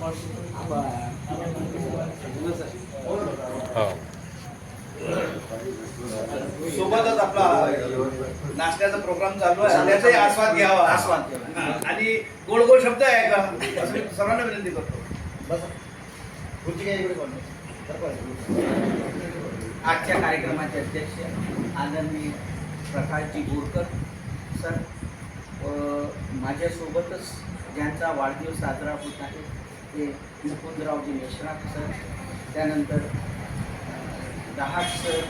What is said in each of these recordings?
हो. सोबतच आपला नाश्त्याचा प्रोग्राम चालू आहे. त्याचाही आस्वाद घ्यावा. आस्वाद. आणि गोड गोड शब्द आहे का? सर्वांना विनंती करतो. बस. कोण आजच्या कार्यक्रमाचे अध्यक्ष आदरणीय प्रकाशजी बोरकर सर माझ्यासोबतच ज्यांचा वाढदिवस साजरा होत आहे ते मुकुंदरावजी मेश्राम सर त्यानंतर दहाक सर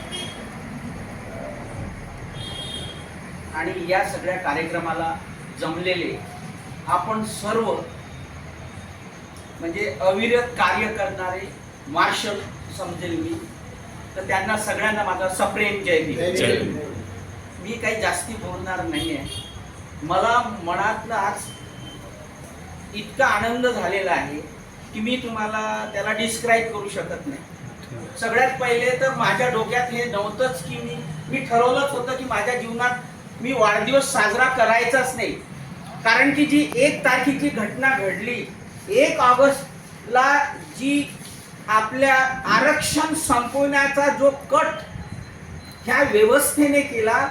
आणि या सगळ्या कार्यक्रमाला जमलेले आपण सर्व म्हणजे अविरत कार्य करणारे मार्शल समजेल मी. तर त्यांना सगळ्यांना माझा सप्रेम जय. मी काही जास्ती बोलणार नाही आहे मला मनातनं आज इतका आनंद झालेला आहे. की मी तुम्हाला त्याला डिस्क्राईब करू शकत नाही. सगळ्यात पहिले तर माझ्या डोक्यात हे नव्हतंच की मी मी ठरवलंच होतं की माझ्या जीवनात मी वाढदिवस साजरा करायचाच नाही. कारण की जी एक तारखेची घटना घडली एक ऑगस्टला जी आपल्या आरक्षण संपवण्याचा जो कट ह्या व्यवस्थेने केला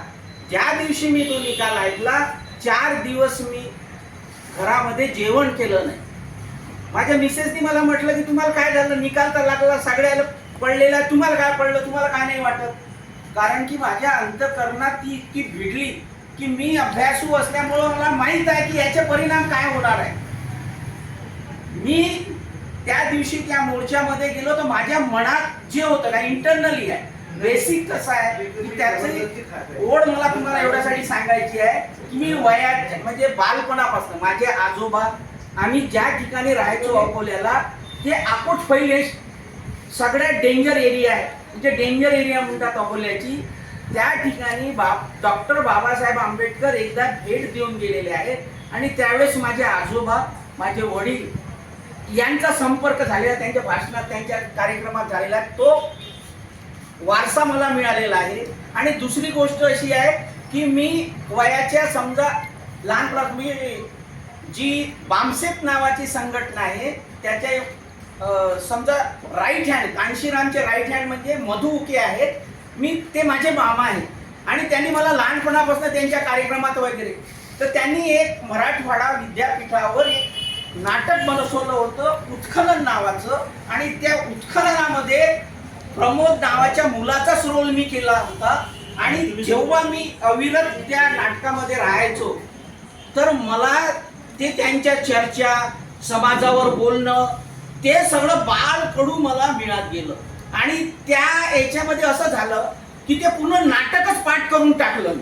ज्या दिवशी मी तो निकाल ऐकला चार दिवस मी घरामध्ये जेवण केलं नाही. माझ्या मिसेसनी मला म्हटलं की तुम्हाला काय झालं? निकाल तर लागला सगळ्याला पडलेला तुम्हाला काय पडलं तुम्हाला काय नाही वाटत? कारण की माझ्या अंतकरणात ती इतकी भिडली की मी अभ्यासू असल्यामुळं मला माहीत आहे की याचे परिणाम काय होणार आहे. मी त्या दिवशी त्या मोर्चामध्ये गेलो तर माझ्या मनात जे होतं ना इंटरनली आहे. बेसिक कसं आहे? की त्याचं ओढ मला तुम्हाला एवढ्यासाठी सांगायची आहे की मी वयात म्हणजे बालपणापासून माझे आजोबा आम्ही ज्या ठिकाणी राहायचो अकोल्याला ते आकोट पहिले सगळ्यात डेंजर एरिया आहे. म्हणजे डेंजर एरिया म्हणतात अकोल्याची. त्या ठिकाणी बा डॉक्टर बाबासाहेब आंबेडकर एकदा भेट देऊन गेलेले आहेत. आणि त्यावेळेस माझे आजोबा माझे वडील यांचा संपर्क झालेला त्यांच्या भाषणात त्यांच्या कार्यक्रमात झालेला आहे. तो वारसा मला मिळालेला आहे. आणि दुसरी गोष्ट अशी आहे की मी वयाच्या समजा लहानपणात मी जी बामसेप नावाची संघटना आहे त्याच्या समजा राईट हँड कांशीरामचे राईट हँड म्हणजे मधु उके आहेत. मी ते माझे मामा आहेत. आणि त्यांनी मला लहानपणापासून त्यांच्या कार्यक्रमात वगैरे. तर त्यांनी एक मराठवाडा विद्यापीठावर एक नाटक बनवलं होतं उत्खनन नावाचं. आणि त्या उत्खननामध्ये प्रमोद नावाच्या मुलाचाच रोल मी केला होता. आणि जेव्हा मी अविरत त्या नाटकामध्ये राहायचो तर मला ते त्यांच्या चर्चा समाजावर बोलणं ते सगळं बालकडू मला मिळत गेलं. आणि त्या याच्यामध्ये असं झालं की ते पूर्ण नाटकच पाठ करून टाकलं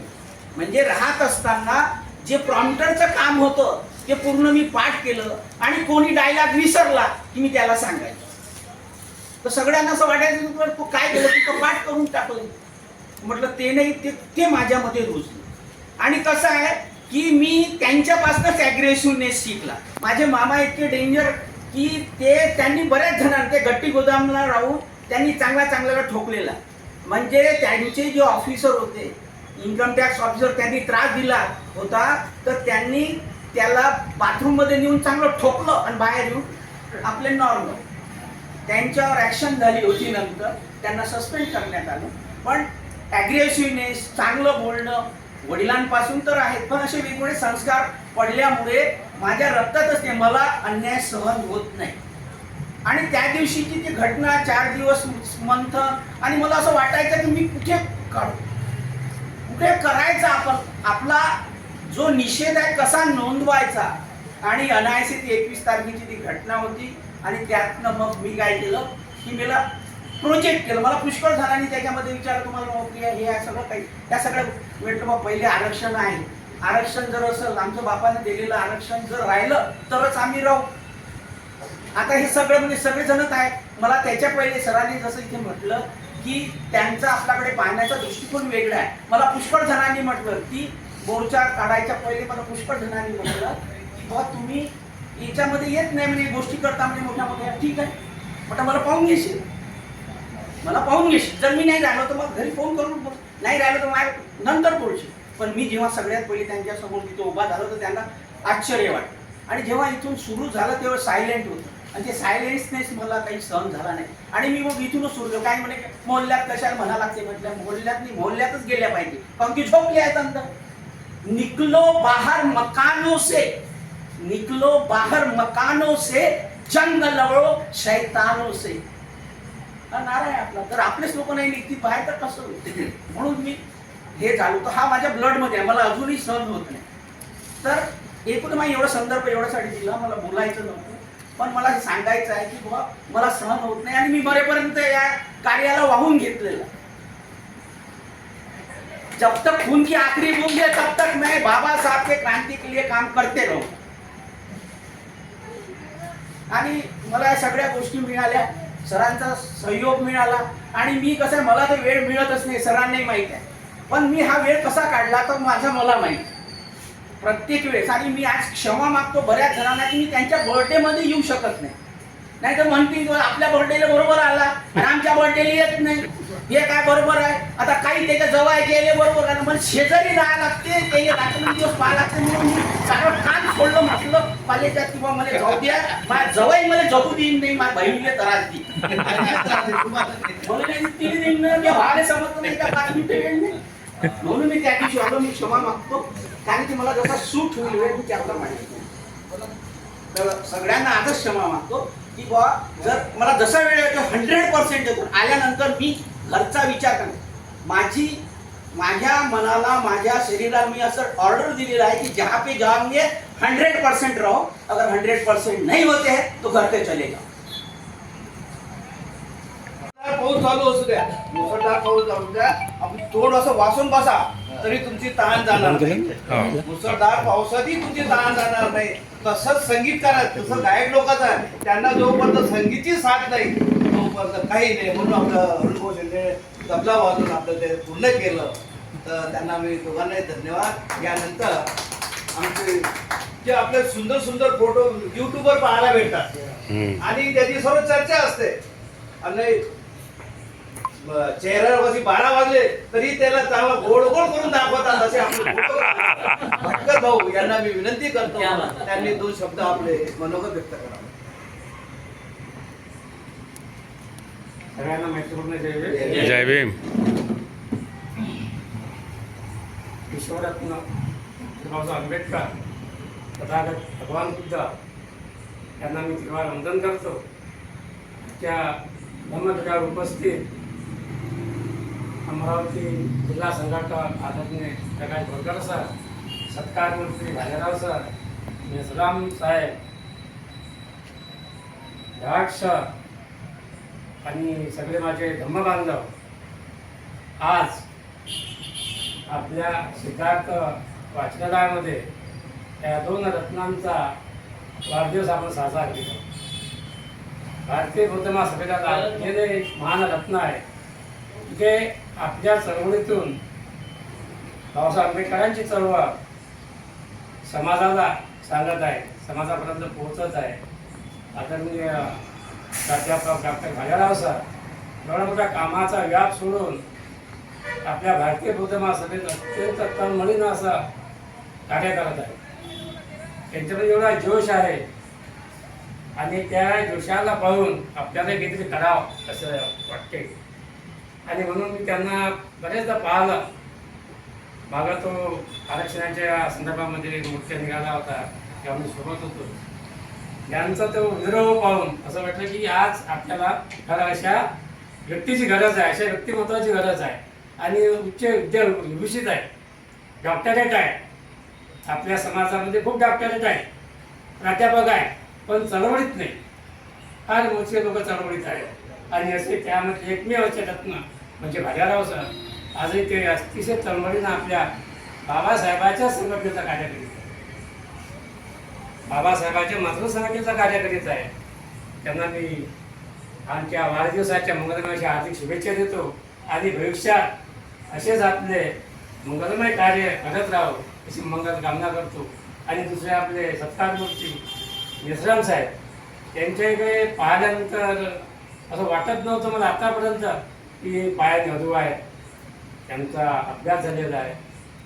म्हणजे राहत असताना जे प्रॉम्प्टरचं काम होतं ते पूर्ण मी पाठ केलं आणि कोणी डायलॉग विसरला की मी त्याला सांगायचं. तर सगळ्यांना असं वाटायचं तू- काय केलं? तू तर पाठ करून टाकलं म्हटलं ते नाही ते ते माझ्यामध्ये रुजलं. आणि कसं आहे की मी त्यांच्यापासूनच ॲग्रेसिव्हनेस शिकला. माझे मामा इतके डेंजर की ते त्यांनी बऱ्याच जणांना ते गट्टी गोदामला राहून त्यांनी चांगला चांगल्याला ठोकलेला. म्हणजे त्यांचे जे ऑफिसर होते इन्कम टॅक्स ऑफिसर त्यांनी त्रास दिला होता तर त्यांनी त्याला बाथरूममध्ये नेऊन चांगलं ठोकलं आणि बाहेर येऊन आपले नॉर्मल त्यांच्यावर ॲक्शन झाली होती नंतर. त्यांना सस्पेंड करण्यात आलं. पण ॲग्रेसिव्हनेस चांगलं बोलणं वडिलांपासून तर आहेत पण असे वेगवेगळे संस्कार पडल्यामुळे माझ्या रक्तातच ते मला अन्याय सहन होत नाही. आणि त्या दिवशीची ती घटना चार दिवस मंथन आणि मला असं वाटायचं की मी कुठे काढू? कुठे करायचा आपण? आपला जो निषेध आहे कसा नोंदवायचा? आणि अनायसित एकवीस तारखेची ती घटना होती आणि त्यातनं मग मी काय केलं? की मला प्रोजेक्ट केलं. मला पुष्कळ जणांनी त्याच्यामध्ये विचार तुम्हाला नोकरी आहे हे सगळं काही. त्या सगळ्या म्हटलं मग पहिले आरक्षण आहे. आरक्षण जर असेल आमच्या बापाने दिलेलं आरक्षण जर राहिलं तरच आम्ही राहू. आता हे सगळं म्हणजे सगळेजणच आहे मला त्याच्या पहिले सरांनी जसं इथे म्हटलं की त्यांचा आपल्याकडे पाहण्याचा दृष्टिकोन वेगळा आहे. मला पुष्कळ जणांनी म्हटलं की मोर्चा काढायच्या पहिले मला पुष्कळ जणांनी म्हटलं की बा तुम्ही याच्यामध्ये येत नाही म्हणजे गोष्टी करता म्हणजे मोठ्या मोठ्या ठीक आहे. म्हटलं मला पाहून घेशील. मला पाहून घेशील. जर मी नाही राहिलो तर मग घरी फोन करून नाही राहिलो तर माझ्या नंतर बोलशील. पण मी जेव्हा सगळ्यात पहिले त्यांच्यासमोर तिथे उभा झालो तर त्यांना आश्चर्य वाटलं आणि जेव्हा इथून सुरू झालं तेव्हा सायलेंट होतं. आणि ते सायलेन्सनेस मला काही सहन झाला नाही. आणि मी मग इथूनच सोडलो काय म्हणे मोहल्ल्यात कशाला म्हणा लागते म्हटलं. मोहल्ल्यात नाही मोहल्ल्यातच गेल्या पाहिजे. कारण की झोपले आहेत अंतर निकलो बाहर मकानो से निकलो बाहर मकानो से जंग लवळो शैतानो से हा नारा आहे आपला. तर आपलेच लोक नाही निघती बाहेर तर कसं होईल? म्हणून मी हे झालो. तर हा माझ्या ब्लडमध्ये आहे. मला अजूनही सहन होत नाही. तर एकूण मला एवढा संदर्भ एवढ्यासाठी दिला. मला बोलायचं नव्हतं. पण मला हे सांगायचं आहे की बाबा मला सहन होत नाही. आणि मी मरेपर्यंत या कार्याला वाहून घेतलेलं. जब तक खून की आखिरी बूंद है तब तक मैं बाबा साहब के क्रांति के लिए काम करते रहो. आणि मला या सगळ्या गोष्टी मिळाल्या. सरांचा सहयोग मिळाला. आणि मी कसं आहे, मला ते वेळ मिळतच नाही सरांनाही माहीत आहे. पण मी हा वेळ कसा काढला तर माझा मला माहीत आहे. प्रत्येक वेळेस. आणि मी आज क्षमा मागतो बऱ्याच जणांना की मी त्यांच्या बर्थडेमध्ये येऊ शकत नाही. नाही तर म्हणतील आपल्या बर्थडेला बरोबर आला आणि आमच्या बर्थडेला येत नाही. हे काय बरोबर आहे? आता काही त्याच्याजवळ गेले बरोबर. आहे मला शेजारी राहायला लागते ते रात्री दिवस पाहा लागते म्हणून मी सगळं काम सोडलं म्हटलं पालेच्या किंवा मला जाऊ द्या. माझ्या जवळ मला जगू देईन नाही माझ्या बहिणीला त्रास देईन. म्हणून तिने देईन मी व्हायला समजलं नाही का पाच मिनिटं वेळ नाही. म्हणून मी त्या दिवशी आलो मी क्षमा मागतो. कारण की मला जसा सूट होईल वेळ मी त्यातला माहिती तर सगळ्यांना आजच क्षमा मागतो. की बा जर मला जसा वेळ येतो हंड्रेड पर्सेंट देतो आल्यानंतर मी घरचा विचार करेन माझी माझ्या मनाला माझ्या शरीराला मी असं ऑर्डर दिलेलं आहे की जहा पे जाओगे हंड्रेड पर्सेंट रहो. अगर हंड्रेड पर्सेंट नाही होते तो घर पे चले जाओ. पाऊस चालू असू द्या. मुसळधार पाऊस चालू द्या. आपण थोडस वाचून बसा. तरी तुमची ताण जाणार नाही. मुसळधार पावसातही तुमची ताण जाणार नाही. तसंच संगीतकार तसं गायक लोकांचं आहे त्यांना जोपर्यंत संगीतची साथ नाही तोपर्यंत काही नाही. म्हणून आपलं अरुण शिंदे तबला वाजून आपलं ते पूर्ण केलं. तर त्यांना मी दोघांनाही धन्यवाद. यानंतर आमचे जे आपले सुंदर सुंदर फोटो युट्यूबवर पाहायला भेटतात. आणि त्याची सर्व चर्चा असते. आणि चेहऱ्यावर कशी बारा वाजले तरी त्याला चांगला गोड गोड करून दाखवतात असे आपले भाऊ यांना मी विनंती करतो त्यांनी दोन शब्द आपले मनोगत व्यक्त करावे. सगळ्यांना मैत्रीपूर्ण जय जय जय भीम. विश्वरत्न बाबासाहेब आंबेडकर तथागत भगवान बुद्ध यांना मी तेव्हा वंदन करतो. त्या धम्मपीठावर उपस्थित अमरावती जिल्हा संघटक आदरणीय प्रकाश भोरकर सर सत्कार मंत्री भालेराव सर मेसराम साहेब घाट सर आणि सगळे माझे धम्मबांधव आज आपल्या सिद्धार्थ वाचनालयामध्ये या दोन रत्नांचा वाढदिवस आपण साजरा केला भारतीय बौद्ध महासभेला लागलेले एक महान रत्न आहे. जे आपल्या चळवळीतून बाबासाहेब आंबेडकरांची चळवळ समाजाला सांगत आहे. समाजापर्यंत पोहोचत आहे. आदरणीय प्राध्यापक डॉक्टर भालेराव सर एवढा मोठ्या कामाचा व्याप सोडून आपल्या भारतीय बौद्ध महासभेत अत्यंत तळमळीनं असं कार्य करत आहे. त्यांच्यामध्ये एवढा जोश आहे. आणि त्या जोशाला पाहून आपल्याला काहीतरी करावं असं वाटते आणि म्हणून मी त्यांना बरेचदा पाहिलं. मागा तो आरक्षणाच्या संदर्भामध्ये मोर्चा निघाला होता तेव्हा मी सोबत होतो. यांचा तो विरोह पाहून असं वाटलं की आज आपल्याला खरं अशा व्यक्तीची गरज आहे अशा व्यक्तिमत्वाची गरज आहे. आणि उच्च विद्या विभूषित आहे. डॉक्टरेट आहे. आपल्या समाजामध्ये खूप डॉक्टरेट आहे. प्राध्यापक आहे. पण चळवळीत नाही. फार मोजके लोक चळवळीत आहेत. आणि असे त्यामध्ये एकमेव रत्न म्हणजे भाज्याराव सर आजही ते अतिशय तळमळीनं आपल्या बाबासाहेबाच्या संघटनेचा कार्य करीत आहे बाबासाहेबांच्या मातृसंघटनेचा कार्य करीत आहे त्यांना मी आमच्या वाढदिवसाच्या मंगलमयाच्या हार्दिक शुभेच्छा देतो. आणि भविष्यात असेच आपले मंगलमय कार्य करत राहो अशी मंगल कामना करतो. आणि दुसरे आपले सत्कारमूर्ती निसराम साहेब त्यांच्याकडे पाहिल्यानंतर असं वाटत नव्हतं मला आत्तापर्यंत की पायात मधू आहेत त्यांचा अभ्यास झालेला आहे.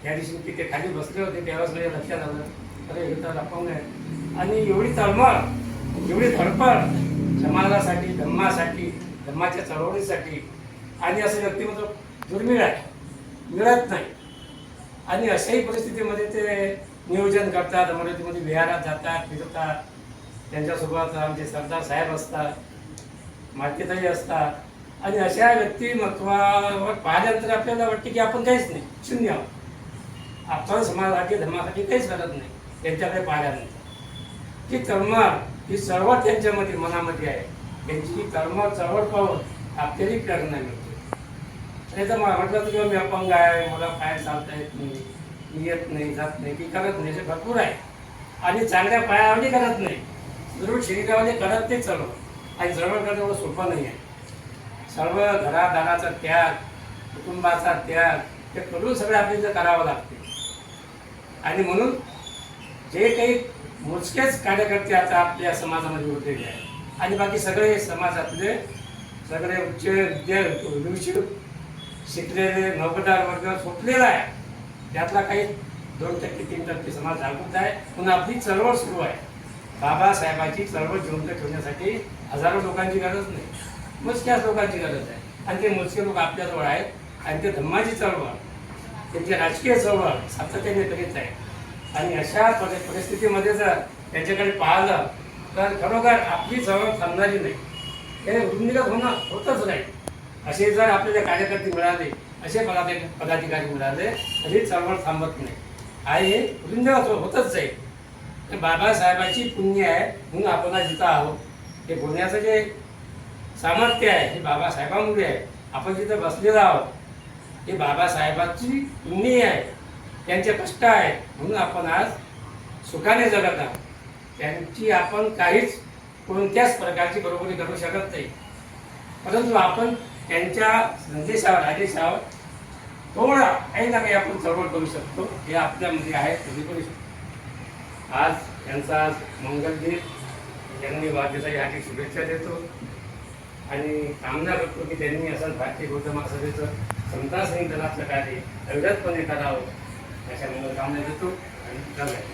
त्या दिवशी की ते खाली बसले होते तेव्हाच माझ्या लक्षात आलं. अरे एकदा तर आहे. आणि एवढी तळमळ एवढी धडपड समाजासाठी धम्मासाठी धम्माच्या चळवळीसाठी. आणि असं व्यक्तिमत्व दुर्मिळ आहे. मिळत नाही. आणि अशाही परिस्थितीमध्ये ते नियोजन करतात. अमरावतीमध्ये विहारात जातात फिरतात. त्यांच्यासोबत आमचे सरदार साहेब असतात. मालकीताई असतात. आणि अशा व्यक्तिमत्वावर पाहिल्यानंतर आपल्याला वाटते की आपण काहीच नाही शून्य आहोत. आपण समाजासाठी धर्मासाठी काहीच करत नाही त्यांच्याकडे पाहिल्यानंतर. ती तळमळ ही चळवळ त्यांच्यामध्ये मनामध्ये आहे. त्यांची तळमळ चळवळ पाहून आपल्यालाही प्रेरणा मिळते. नाही तर मला म्हटलं तर किंवा मी अपंग आहे मला पाय चालता येत नाही मी येत नाही जात नाही की करत नाही असे भरपूर आहे. आणि चांगल्या पायावरही करत नाही. जरूर शरीरामध्ये करत ते चळवळ. आणि चळवळ करणं एवढं सोपं नाही आहे. सर्व घरादाराचा त्याग कुटुंबाचा त्याग ते करून सगळं आपल्याला करावं लागते. आणि म्हणून जे काही मोजकेच कार्यकर्ते आता आपल्या समाजामध्ये उरलेले आहेत. आणि बाकी सगळे समाजातले सगळे उच्च विद्या शिकलेले नोकरदार वर्ग सोपलेला आहे. त्यातला काही दोन टक्के तीन टक्के समाज जागृत आहे. पुन्हा आपली चळवळ सुरू आहे. बाबासाहेबांची चळवळ जिवंत ठेवण्यासाठी हजारो लोकांची गरज नाही. मोजक्याच लोकांची गरज आहे. आणि ते मोजके लोक आपल्याजवळ आहेत आणि ते धम्माची चळवळ. त्यांची राजकीय चळवळ सातत्याने करीत आहे आणि अशा परि- परिस्थितीमध्ये जर त्यांच्याकडे पाहिलं तर खरोखर आपली चळवळ थांबणारी नाही. हे वृंदिगत होणं होतच नाही. असे जर आपल्याला कार्यकर्ते मिळाले असे पदाधिक पदाधिकारी मिळाले तरी चळवळ थांबत नाही. आहे हे होतच जाईल. बाबासाहेबाची पुण्य आहे म्हणून आपण जिथं आहोत. हे बोलण्याचं जे सामर्थ्य आहे हे बाबासाहेबांमुळे आहे. आपण जिथं बसलेलो आहोत हे बाबासाहेबांची पुण्य आहे त्यांचे कष्ट आहे. म्हणून आपण आज सुखाने जगत आहोत. त्यांची आपण काहीच कोणत्याच प्रकारची बरोबरी करू शकत नाही. परंतु आपण त्यांच्या संदेशावर आदेशावर थोडा काही ना काही आपण चळवळ करू शकतो. हे आपल्यामध्ये आहे तुम्ही करू शकतो. आज त्यांचा आज मंगल दिन यांनी वाढदिवसाची हार्दिक शुभेच्छा देतो. आणि कामना करतो की त्यांनी असं भारतीय गौतम महासभेचं समता दलातलं कार्य अविरतपणे करावं अशा मंगल कामना देतो आणि धन्यवाद.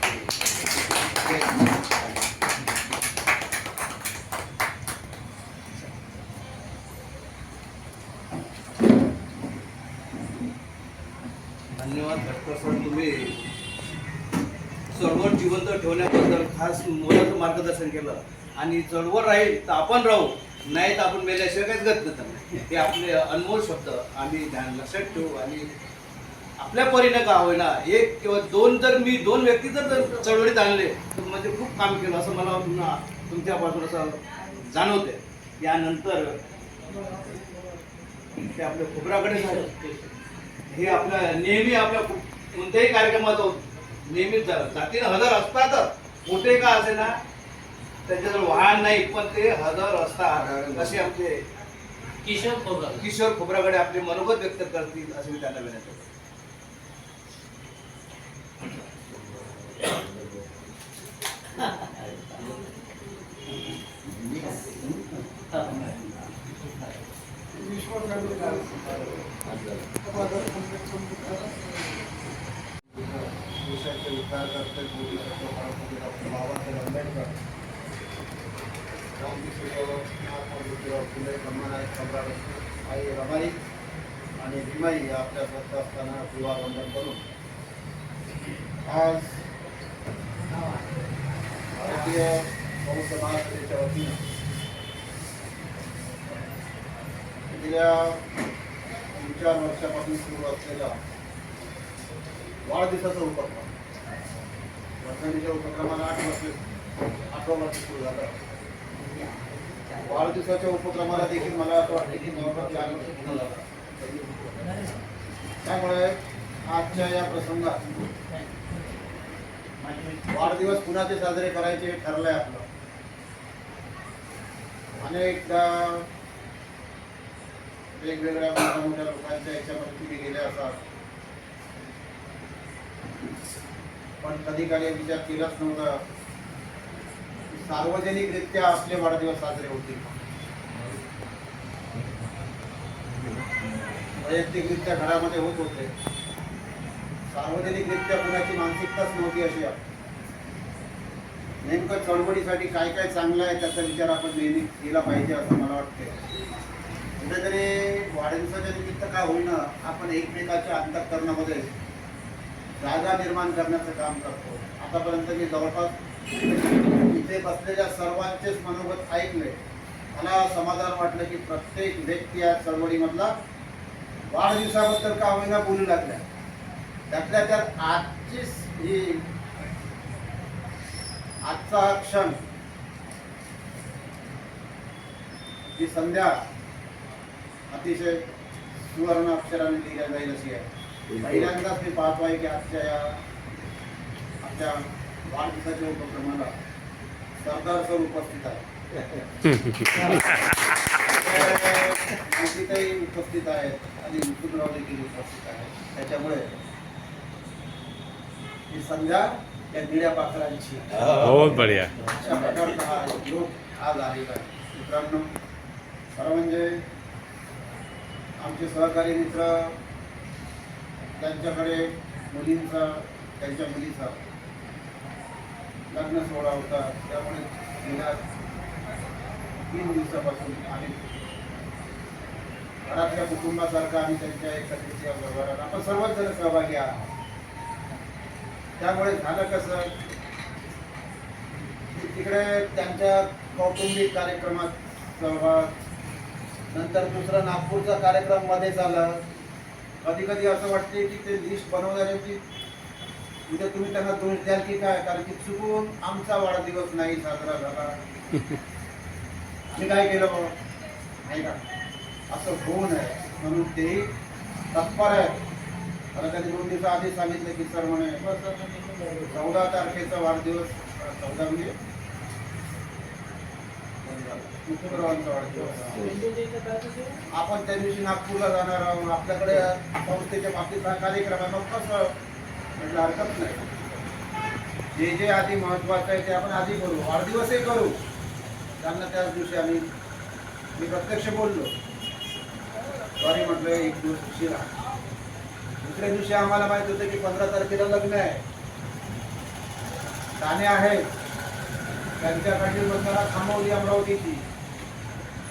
धन्यवाद भटकर सर तुम्ही चळवळ जिवंत ठेवण्याबद्दल खास मोलाचं मार्गदर्शन केलं. आणि चळवळ राहील तर आपण राहू. नाही तर आपण मेल्याशिवाय काहीच गत नाही. ते आपले अनमोल शब्द आम्ही ध्यान लक्षात ठेवू आणि आपल्या परीने का होईना एक किंवा दोन जर मी दोन व्यक्ती जर चळवळीत आणले तर म्हणजे खूप काम केलं असं मला पुन्हा तुमच्यापासून असं जाणवते यानंतर ते आपल्या खोबराकडे झालं हे आपल्या नेहमी आपल्या कोणत्याही कार्यक्रमात नेहमीच झालं जातीनं हजर असतातच कुठे का असे ना त्यांच्याजवळ वाहन नाही पण ते हजर असतात असे आमचे किशोर खोबरा किशोर खोबराकडे आपले मनोगत व्यक्त करतील असे मी त्यांना विनंती करतो. देशाचे विचार करते मोदी सरकारमध्ये डॉक्टर बाबासाहेब आंबेडकर क्रांतीसूर्य महात्मा ज्योतिराव फुले ब्रह्मनायक सम्राट आई रमाई आणि भीमाई आपल्या स्वत असताना विवाहबंधन करून. आज भारतीय बौद्ध महासभेच्या वतीनं गेल्या तीन चार वर्षापासून सुरू असलेला वाढदिवसाचा उपक्रम वर्षांच्या उपक्रमाला आठ वर्ष आठवा वर्ष सुरू झालं. वाढदिवसाच्या उपक्रमाला देखील मला असं वाटतं की जवळपास चार वर्ष पूर्ण झाला. त्यामुळे आजच्या या प्रसंगात वाढदिवस कुणाचे साजरे करायचे ठरलंय आपलं. अनेकदा वेगवेगळ्या मोठ्या मोठ्या लोकांच्या याच्यामध्ये तुम्ही गेले असाल. पण कधी कधी विचार केलाच नव्हता. सार्वजनिकरित्या आपले वाढदिवस साजरे होतील. वैयक्तिकरित्या घरामध्ये होत होते. सार्वजनिकरित्या कुणाची मानसिकताच नव्हती अशी नेमकं चळवळीसाठी काय काय चांगलं आहे त्याचा विचार आपण नेहमी केला पाहिजे असं मला वाटते कुठेतरी वाढदिवसाच्या निमित्त काय होईना आपण एकमेकाच्या अंतकरणामध्ये जागा निर्माण करण्याचं काम करतो. आतापर्यंत मी जवळपास इथे बसलेल्या सर्वांचेच मनोगत ऐकले. मला समाधान वाटलं की प्रत्येक व्यक्ती या चळवळीमधला वाढदिवसाबद्दल का होईना बोलू लागल्या. त्यातल्या त्यात आजचीच ही आजचा हा क्षण ही संध्या अतिशय सुवर्ण अक्षराने लिहिल्या जाईल अशी आहे. पहिल्यांदाच मी पाहतो आहे की आजच्या या आमच्या वाढदिवसाच्या उपक्रमाला सरदार सर उपस्थित आहे उपस्थित आहेत. आणि मुकुंदराव देखील उपस्थित आहेत त्याच्यामुळे ही संध्या या निळ्या पाखरांची बहुत बढ़िया. अशा प्रकारचा हा योग आज आलेला आहे. मित्रांनो खरं म्हणजे आमचे सहकारी मित्र त्यांच्याकडे मुलींचा त्यांच्या मुलीचा लग्न सोहळा होता. त्यामुळे गेल्या तीन दिवसापासून आम्ही घरातल्या कुटुंबासारखं आम्ही त्यांच्या एकत्रित या व्यवहारात आपण सर्वच जण सहभागी आहात. त्यामुळे झालं कसं तिकडे त्यांच्या कौटुंबिक कार्यक्रमात सहभाग नंतर दुसरा नागपूरचा कार्यक्रममध्ये झाला. कधी कधी असं वाटते की ते लिस्ट बनवणाऱ्याची उद्या तुम्ही त्यांना दोष द्याल की काय? कारण की चुकून आमचा वाढदिवस नाही साजरा झाला. मी काय केलं बाबा नाही का? असं होऊ नये म्हणून तेही तत्पर आहेत. मला त्यांनी दोन दिवसा आधी सांगितलं की सर म्हणे चौदा तारखेचा वाढदिवस चौदा म्हणजे? मुकुंदरावांचा वाढदिवस. आपण त्या दिवशी नागपूरला जाणार आहोत. आपल्याकडे संस्थेच्या बाबतीत हा कार्यक्रम आहे मग कसं म्हटलं हरकत नाही. जे जे आधी महत्वाचं आहे ते आपण आधी करू. वाढदिवसही करू. त्यांना त्याच दिवशी आम्ही मी प्रत्यक्ष बोललो. सॉरी म्हटलं एक दिवस उशिरा दुसऱ्या दिवशी आम्हाला माहीत होतं की पंधरा तारखेला लग्न आहे. ठाणे आहे. गाडी बंधारा थांबवली अमरावतीची.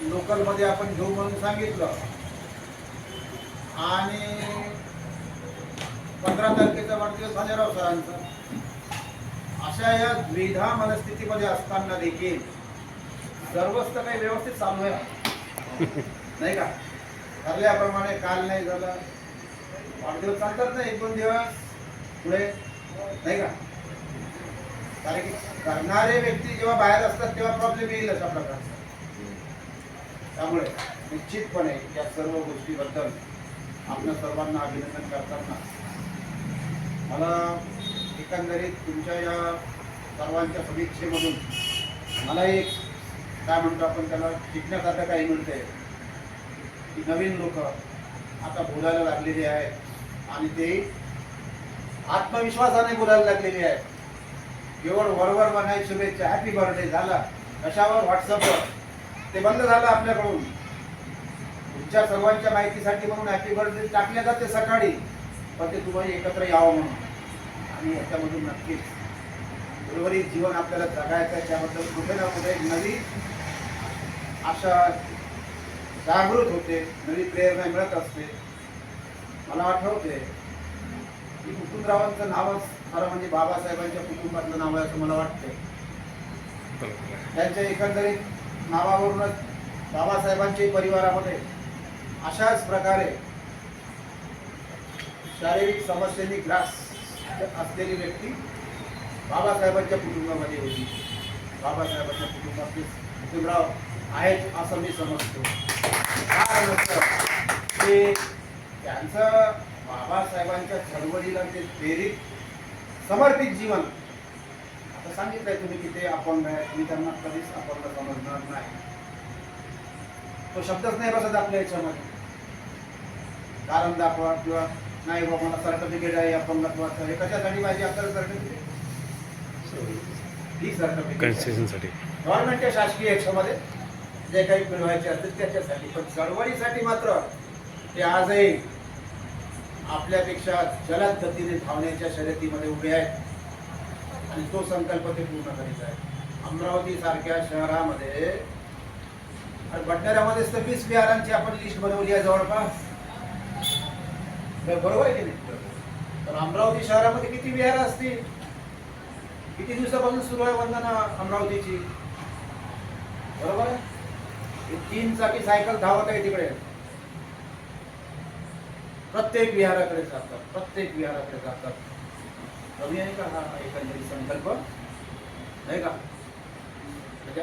लोकलमध्ये आपण घेऊ म्हणून सांगितलं. आणि पंधरा तारखेचा वाढदिवस भालेराव सरांचा. अशा या द्विधा मनस्थितीमध्ये असताना देखील सर्वच तर काही व्यवस्थित चालू आहे. नाही का? ठरल्याप्रमाणे काल नाही झालं. वाढदिवस चालतात ना एक दोन दिवस. पुढे नाही का? कारण की करणारे व्यक्ती जेव्हा बाहेर असतात तेव्हा प्रॉब्लेम येईल अशा प्रकारचा. त्यामुळे निश्चितपणे या सर्व गोष्टीबद्दल आपल्या सर्वांना अभिनंदन करताना मला एकंदरीत तुमच्या या सर्वांच्या समीक्षेमधून मला एक काय म्हणतो आपण त्याला शिकण्यासारखं काही मिळतंय नवीन लोक आता बोलायला लागलेली आहेत आणि ते आत्मविश्वासाने बोलायला लागलेले आहेत. केवळ वरवर म्हणाय शुभेच्छा हॅपी बर्थडे झाला. कशावर? व्हॉट्सअपवर ते बंद झालं आपल्याकडून. तुमच्या सर्वांच्या माहितीसाठी म्हणून हॅपी बर्थडे टाकले जाते सकाळी. पण ते तुम्हाला एकत्र यावं म्हणून. आणि याच्यामधून नक्कीच उर्वरित जीवन आपल्याला जगायचं आहे. त्याबद्दल कुठे ना कुठे नवी आशा जागृत होते नवी प्रेरणा मिळत असते. मला आठवते की मुकुंदरावांचं नावच खरं म्हणजे बाबासाहेबांच्या कुटुंबातलं नाव आहे असं मला वाटते त्यांच्या एकंदरीत नावावरूनच बाबासाहेबांच्या परिवारामध्ये अशाच प्रकारे शारीरिक समस्येने ग्रास असलेली व्यक्ती बाबासाहेबांच्या कुटुंबामध्ये होती. बाबासाहेबांच्या कुटुंबातील मुकुंदराव आहेत असं मी समजतो. त्यांचं बाबासाहेबांच्या चळवळीला ते प्रेरित समर्पित जीवन. आता सांगितलंय तुम्ही की ते अपंग आहे मी त्यांना कधीच अपंग समजणार नाही. तो शब्दच नाही बसत आपल्या याच्यामध्ये. कारण दाखवा किंवा नाही बाबा मला सर्टिफिकेट आहे अपंगत्वाचं हे कशासाठी पाहिजे आपल्याला सर्टिफिकेट ही सर्टिफिकेट गव्हर्नमेंटच्या शासकीय याच्यामध्ये जे काही मिळवायचे असतील त्याच्यासाठी. पण चळवळीसाठी मात्र ते आजही आपल्यापेक्षा जलद गतीने धावण्याच्या शर्यतीमध्ये उभे आहेत. आणि तो संकल्प ते पूर्ण करीत आहेत. अमरावती सारख्या शहरामध्ये आणि भंडाऱ्यामध्येच तर वीस विहारांची आपण लिस्ट बनवली आहे जवळपास. बरोबर आहे की नाही? तर अमरावती शहरामध्ये किती विहार असतील? किती दिवसापासून सुरू आहे वंदना अमरावतीची? बरोबर आहे? तीन चाकी सायकल धावत आहे तिकडे. प्रत्येक विहाराकडे जातात प्रत्येक विहाराकडे जातात. कमी आहे का हा एकंदरीत संकल्प? नाही का? म्हणजे